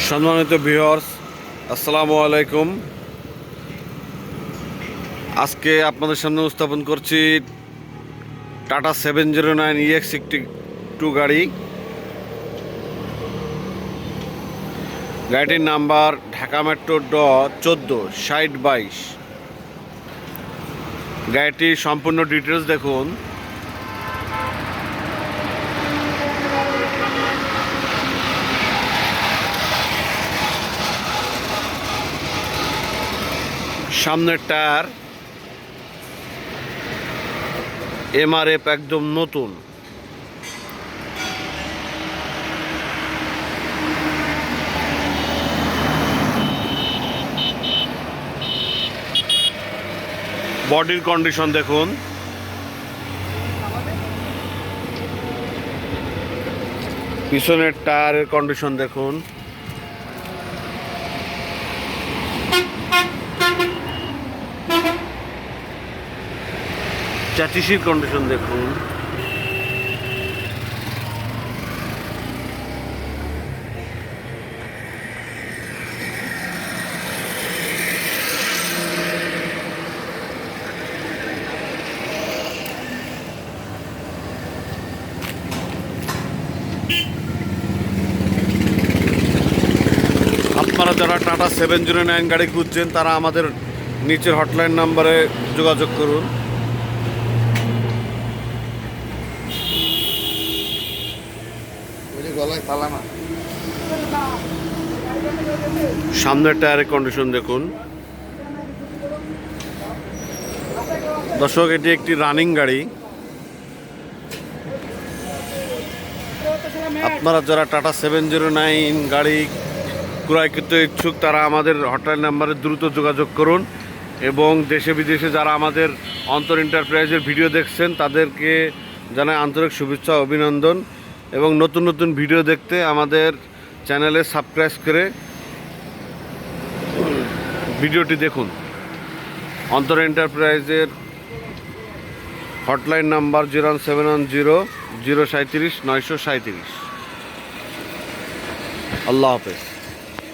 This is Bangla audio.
সম্মানিত ভিউয়ার্স, আসসালামু আলাইকুম। আজকে আপনাদের সামনে উপস্থাপন করছি Tata seven zero nine EX একটি টু গাড়ি। গাড়িটির নাম্বার ঢাকা মেট্রো ড চোদ্দ, ষাট বাইশ। গাড়িটির সম্পূর্ণ ডিটেলস দেখুন। সামনের টায়ার। এমআরএফ একদম নতুন। বডির কন্ডিশন দেখুন। পিছনের টায়ারের কন্ডিশন দেখুন। চাচিসির কন্ডিশন দেখুন। আপনারা যারা টাটা সেভেন জিরো নাইন গাড়ি খুঁজছেন, তারা আমাদের নিচের হটলাইন নাম্বারে যোগাযোগ করুন। সামনের টায়ারের কন্ডিশন দেখুন। দর্শক, এটি একটি রানিং গাড়ি। আপনারা যারা টাটা সেভেন জিরো নাইন গাড়ি ক্রয় করতে ইচ্ছুক, তারা আমাদের হটলাইন নাম্বারে দ্রুত যোগাযোগ করুন এবং দেশে বিদেশে যারা আমাদের অন্তর এন্টারপ্রাইজের ভিডিও দেখছেন, তাদেরকে জানাই আন্তরিক শুভেচ্ছা, অভিনন্দন। এবং নতুন নতুন ভিডিও দেখতে আমাদের চ্যানেলে সাবস্ক্রাইব করে ভিডিওটি দেখুন। অন্তর এন্টারপ্রাইজের hotline number zero one seven one zero zero সাঁত্রিশ নয়শো সাঁত্রিশ আল্লাহ হাফেজ।